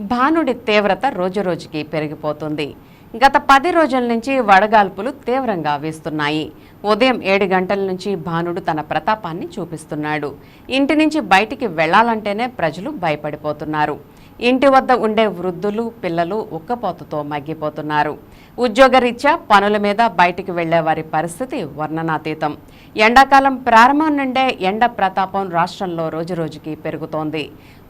భానుడి తీవ్రత రోజురోజుకి పెరిగిపోతుంది. గత పది రోజుల నుంచి వడగాల్పులు తీవ్రంగా వీస్తున్నాయి. ఉదయం ఏడు గంటల నుంచి భానుడు తన ప్రతాపాన్ని చూపిస్తున్నాడు. ఇంటి నుంచి బయటికి వెళ్ళాలంటేనే ప్రజలు భయపడిపోతున్నారు. ఇంటి వద్ద ఉండే వృద్ధులు పిల్లలు ఉక్కపోతతో మగ్గిపోతున్నారు. ఉద్యోగరీత్యా పనుల మీద బయటికి వెళ్ళే వారి పరిస్థితి వర్ణనాతీతం. ఎండాకాలం ప్రారంభం నుండే ఎండ ప్రతాపం రాష్ట్రంలో రోజురోజుకి పెరుగుతోంది.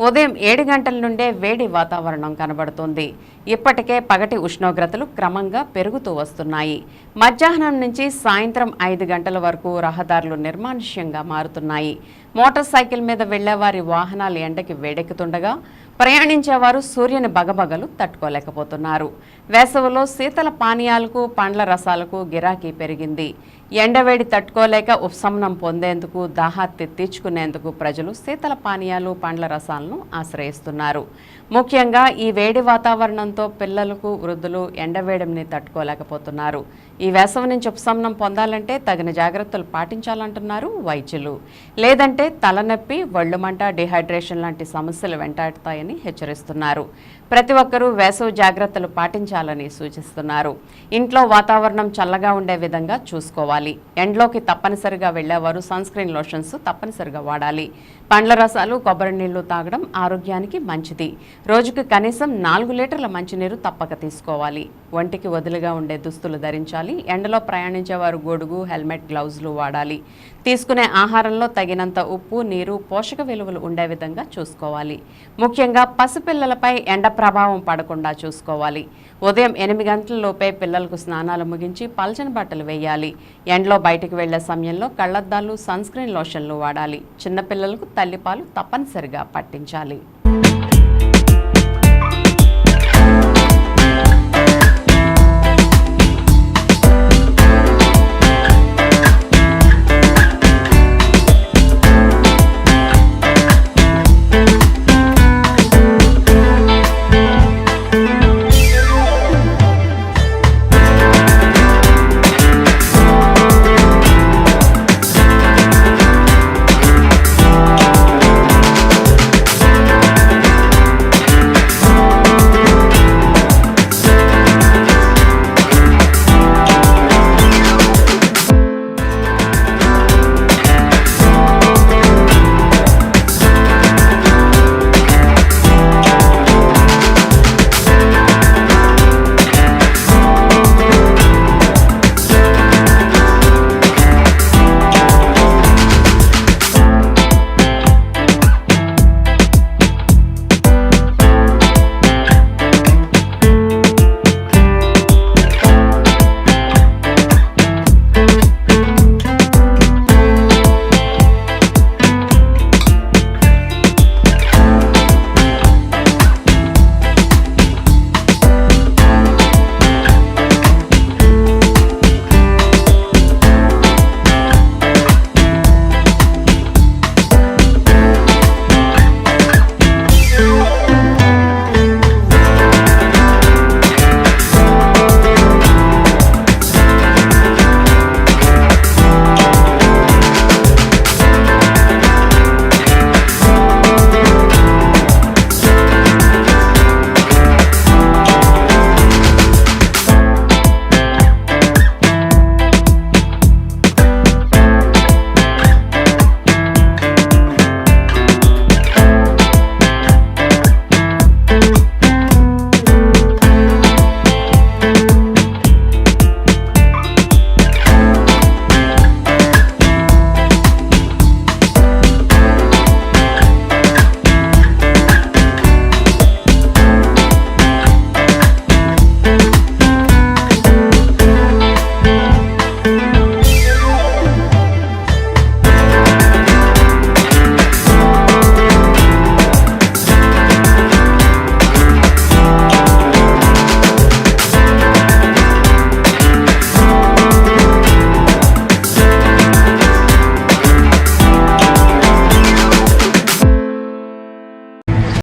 ఉదయం ఏడు గంటల నుండే వేడి వాతావరణం కనబడుతోంది. ఇప్పటికే పగటి ఉష్ణోగ్రతలు క్రమంగా పెరుగుతూ వస్తున్నాయి. మధ్యాహ్నం నుంచి సాయంత్రం ఐదు గంటల వరకు రహదారులు నిర్మానుష్యంగా మారుతున్నాయి. మోటార్ సైకిల్ మీద వెళ్ళే వారి వాహనాలు ఎండకి వేడెక్కుతుండగా ప్రయాణించేవారు సూర్యుని బగబగలు తట్టుకోలేకపోతున్నారు. వేసవిలో శీతల పానీయాలకు పండ్ల రసాలకు గిరాకీ పెరిగింది. ఎండవేడి తట్టుకోలేక ఉపశమనం పొందేందుకు దాహాత్తి తీర్చుకునేందుకు ప్రజలు శీతల పానీయాలు పండ్ల రసాలను ఆశ్రయిస్తున్నారు. ముఖ్యంగా ఈ వేడి వాతావరణంతో పిల్లలకు వృద్ధులు ఎండవేడిని తట్టుకోలేకపోతున్నారు. ఈ వేసవి నుంచి ఉపశమనం పొందాలంటే తగిన జాగ్రత్తలు పాటించాలంటున్నారు వైద్యులు. లేదంటే తలనొప్పి ఒళ్ళుమంట డిహైడ్రేషన్ లాంటి సమస్యలు వెంటాడుతాయని హెచ్చరిస్తున్నారు. ప్రతి ఒక్కరూ వేసవి జాగ్రత్తలు పాటించాలని సూచిస్తున్నారు. ఇంట్లో వాతావరణం చల్లగా ఉండే విధంగా చూసుకోవాలి. ఎండ్లోకి తప్పనిసరిగా వెళ్ళేవారు సన్ స్క్రీన్ లోషన్స్ తప్పనిసరిగా వాడాలి. పండ్ల రసాలు కొబ్బరి నీళ్ళు తాగడం ఆరోగ్యానికి మంచిది. రోజుకు కనీసం నాలుగు లీటర్ల మంచినీరు తప్పక తీసుకోవాలి. ఒంటికి వదులుగా ఉండే దుస్తులు ధరించాలి. ఎండలో ప్రయాణించేవారు గొడుగు హెల్మెట్ గ్లౌజులు వాడాలి. తీసుకునే ఆహారంలో తగినంత ఉప్పు నీరు పోషక విలువలు ఉండే విధంగా చూసుకోవాలి. ముఖ్యంగా పసిపిల్లలపై ఎండ ప్రభావం పడకుండా చూసుకోవాలి. ఉదయం ఎనిమిది గంటలలోపే పిల్లలకు స్నానాలు ముగించి పల్చని బట్టలు వేయాలి. ఎండలో బయటకు వెళ్ళే సమయంలో కళ్ళద్దాలు సన్ స్క్రీన్ లోషన్లు వాడాలి. చిన్నపిల్లలకు తల్లిపాలు తప్పనిసరిగా పట్టించాలి.